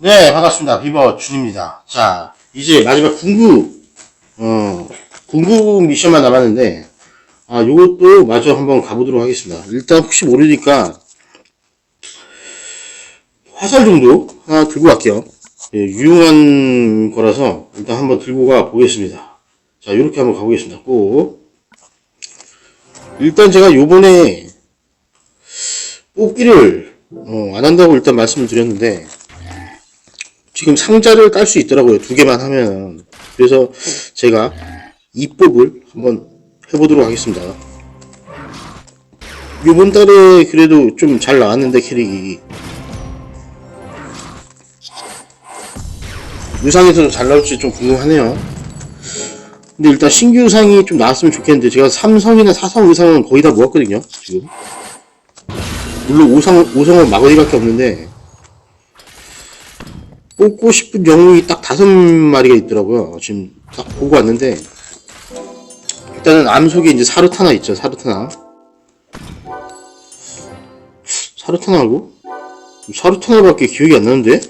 네, 반갑습니다. 비버 준입니다. 자, 이제 마지막 궁극, 어, 궁극 미션만 남았는데, 아, 요것도 마저 한번 가보도록 하겠습니다. 일단 혹시 모르니까, 화살 정도 하나 들고 갈게요. 예, 유용한 거라서 일단 한번 들고 가 보겠습니다. 자, 요렇게 한번 가보겠습니다. 꼭. 일단 제가 요번에 뽑기를, 어, 안 한다고 일단 말씀을 드렸는데, 지금 상자를 깔 수 있더라고요. 두 개만 하면. 그래서 제가 입법을 한번 해보도록 하겠습니다. 요번 달에 그래도 좀 잘 나왔는데 캐릭이 유상에서도 잘 나올지 좀 궁금하네요. 근데 일단 신규 의상이 좀 나왔으면 좋겠는데 제가 삼성이나 사성 의상은 거의 다 모았거든요. 지금 물론 5성, 5성은 마거리밖에 없는데 뽑고 싶은 영웅이 딱 다섯 마리가 있더라고요. 지금 딱 보고 왔는데 일단은 암 속에 이제 사르타나 있죠. 사르타나 사르타나고 사르타나밖에 기억이 안 나는데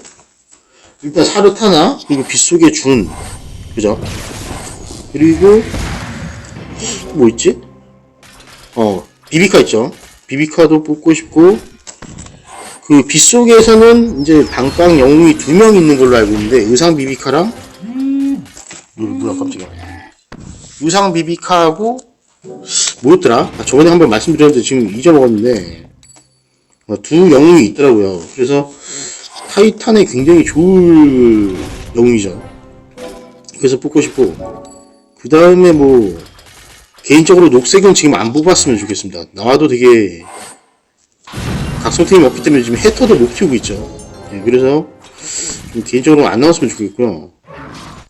일단 사르타나 그리고 빗속의 준 그죠? 그리고 뭐 있지? 어 비비카 있죠. 비비카도 뽑고 싶고 그 빗속에서는 이제 방광 영웅이 두 명 있는 걸로 알고 있는데 의상 비비카랑 음, 뭐야 깜짝이야 의상 비비카하고 뭐였더라? 아, 저번에 한번 말씀드렸는데 지금 잊어먹었는데 어, 두 영웅이 있더라고요. 그래서 타이탄에 굉장히 좋을 영웅이죠. 그래서 뽑고 싶고 그 다음에 뭐 개인적으로 녹색은 지금 안 뽑았으면 좋겠습니다. 나와도 되게 각성템이 없기 때문에 지금 해터도 못 키우고 있죠. 예, 그래서 좀 개인적으로 안 나왔으면 좋겠고요.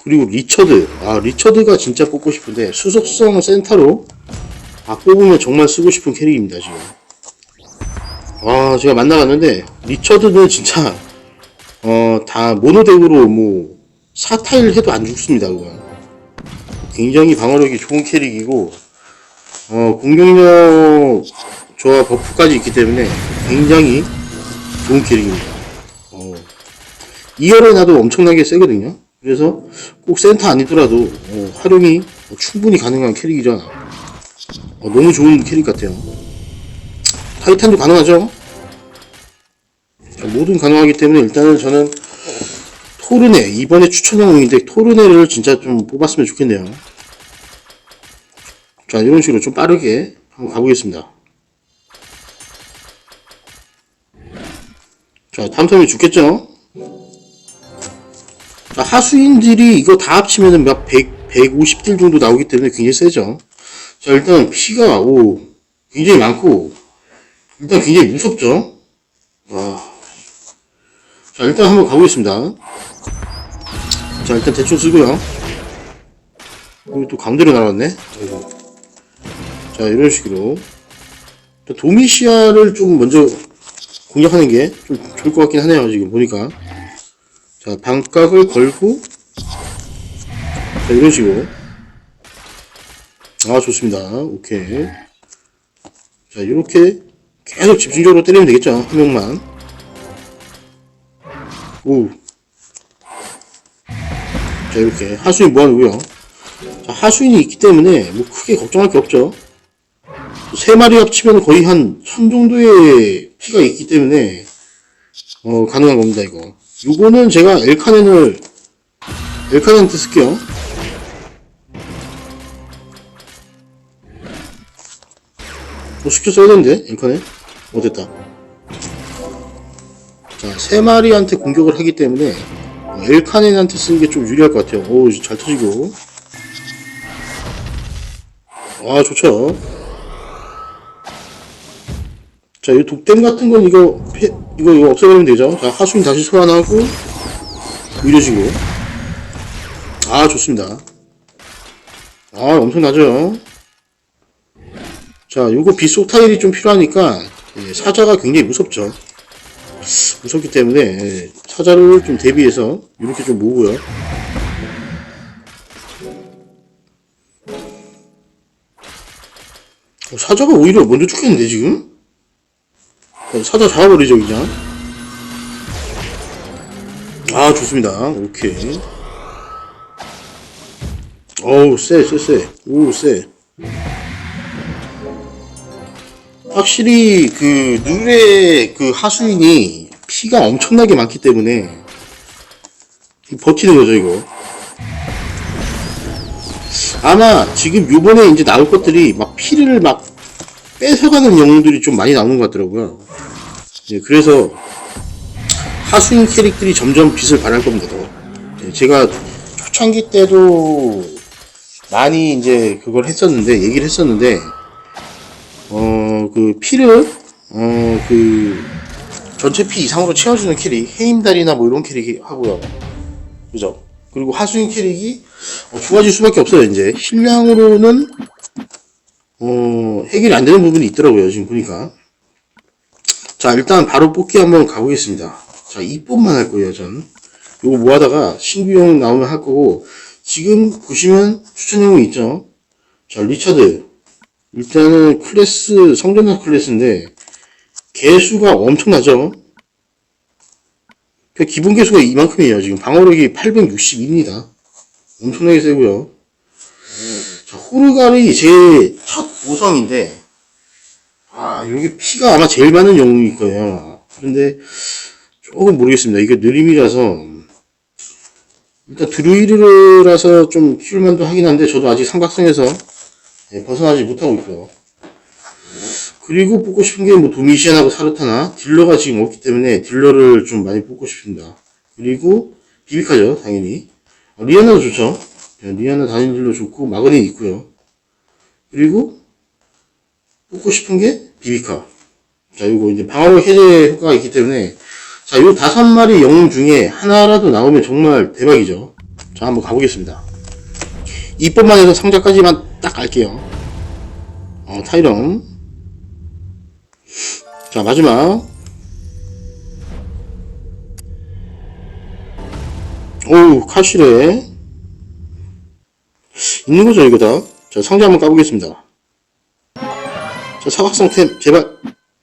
그리고 리처드. 아, 리처드가 진짜 뽑고 싶은데 수속성 센터로 아, 뽑으면 정말 쓰고 싶은 캐릭입니다, 지금. 아, 제가 만나봤는데 리처드는 진짜 어, 다 모노덱으로 뭐 사타일 해도 안 죽습니다, 그거. 굉장히 방어력이 좋은 캐릭이고 어, 공격력 조화 버프까지 있기 때문에 굉장히 좋은 캐릭입니다. 어, 2열에 놔도 엄청나게 세거든요. 그래서 꼭 센터 아니더라도 어, 활용이 충분히 가능한 캐릭이라 어, 너무 좋은 캐릭 같아요. 타이탄도 가능하죠? 자, 모든 가능하기 때문에 일단은 저는 토르네 이번에 추천 영웅인데 토르네를 진짜 좀 뽑았으면 좋겠네요. 자 이런 식으로 좀 빠르게 한번 가보겠습니다. 자, 탐탐이 죽겠죠? 자, 하수인들이 이거 다 합치면은 막 100, 150딜 정도 나오기 때문에 굉장히 세죠. 자, 일단 피가, 오, 굉장히 많고, 일단 굉장히 무섭죠? 와. 자, 일단 한번 가보겠습니다. 자, 일단 대충 쓰고요. 그리고 또 가운데로 날아갔네? 아이고. 자, 이런 식으로. 자, 도미시아를 좀 먼저 공략하는 게 좀 좋을 것 같긴 하네요. 지금 보니까. 자, 반각을 걸고, 자, 이런 식으로. 아, 좋습니다. 오케이. 자, 이렇게 계속 집중적으로 때리면 되겠죠. 한 명만. 오. 자, 이렇게. 하수인 모아놓고요. 자, 하수인이 있기 때문에 뭐 크게 걱정할 게 없죠. 세 마리 합치면 거의 한 천 정도의 피가 있기 때문에 어 가능한 겁니다 이거. 요거는 제가 엘카넨을 엘카넨한테 쓸게요. 뭐 시켜 써야 되는데 엘카넨? 어 됐다. 자세 마리한테 공격을 하기 때문에 어, 엘카넨한테 쓰는 게 좀 유리할 것 같아요. 오잘 터지고. 아 좋죠 자, 이 독댐 같은 건 이거, 폐, 이거, 이거 없애버리면 되죠. 자, 하수인 다시 소환하고, 이러시고. 아, 좋습니다. 아, 엄청나죠? 자, 요거 빗속 타일이 좀 필요하니까, 예, 사자가 굉장히 무섭죠. 무섭기 때문에, 예, 사자를 좀 대비해서, 이렇게 좀 모으고요. 어, 사자가 오히려 먼저 죽겠는데, 지금? 어, 사자 잡아버리죠 그냥 아, 좋습니다. 오케이. 어우, 쎄, 쎄, 쎄. 오, 쎄. 확실히, 그, 누르의 그 하수인이 피가 엄청나게 많기 때문에, 버티는 거죠, 이거. 아마 지금 요번에 이제 나올 것들이 막 피를 막 뺏어가는 영웅들이 좀 많이 나오는 것 같더라고요. 예, 그래서 하수인 캐릭들이 점점 빛을 발할 겁니다. 더. 예, 제가 초창기 때도 많이 이제 그걸 했었는데 얘기를 했었는데 어 그 피를 어 그 전체 피 이상으로 채워주는 캐릭 헤임달이나 뭐 이런 캐릭이 하고요. 그죠? 그리고 하수인 캐릭이 어, 좋아질 수밖에 없어요. 이제 실량으로는 어 해결이 안 되는 부분이 있더라고요. 지금 보니까. 자 일단 바로 뽑기 한번 가보겠습니다. 자 2뽑만 할 거예요. 전. 요거 뭐 하다가 신규용 나오면 할 거고 지금 보시면 추천 영웅 있죠. 자 리처드 일단은 클래스 성전자 클래스인데 개수가 엄청나죠. 그 기본 개수가 이만큼이에요. 지금 방어력이 862입니다. 엄청나게 세고요. 자, 호르갈이 제 첫 보성인데, 아, 여기 피가 아마 제일 많은 영웅일 거예요. 그런데 조금 모르겠습니다. 이게 느림이라서, 일단 드루이드라서 좀 키울만도 하긴 한데, 저도 아직 삼각성에서 예, 벗어나지 못하고 있고요. 그리고 뽑고 싶은 게 뭐 도미시안하고 사르타나 딜러가 지금 없기 때문에 딜러를 좀 많이 뽑고 싶습니다. 그리고 비비카죠 당연히 어, 리아나도 좋죠. 예, 리아나 단일 딜러 좋고 마그넷 있고요. 그리고 뽑고 싶은 게 비비카. 자 요거 이제 방어력 해제 효과가 있기 때문에 자 요 다섯 마리 영웅 중에 하나라도 나오면 정말 대박이죠. 자 한번 가보겠습니다. 이번만 해서 상자까지만 딱 갈게요. 어, 타이럼 자 마지막 오우 카시레 있는 거죠 이거 다 자 상자 한번 까보겠습니다 자 사각성 템 제발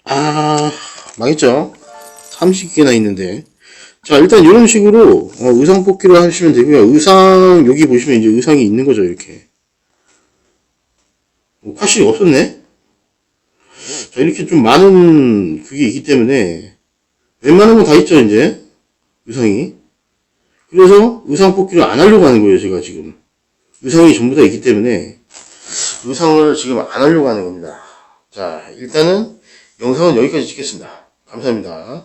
아 망했죠 30개나 있는데 자 일단 이런 식으로 어, 의상 뽑기를 하시면 되고요 의상 여기 보시면 이제 의상이 있는 거죠 이렇게 오, 카시레 없었네 자, 이렇게 좀 많은 그게 있기 때문에 웬만한 거 다 있죠, 이제. 의상이. 그래서 의상 뽑기를 안 하려고 하는 거예요, 제가 지금. 의상이 전부 다 있기 때문에 의상을 지금 안 하려고 하는 겁니다. 자, 일단은 영상은 여기까지 찍겠습니다. 감사합니다.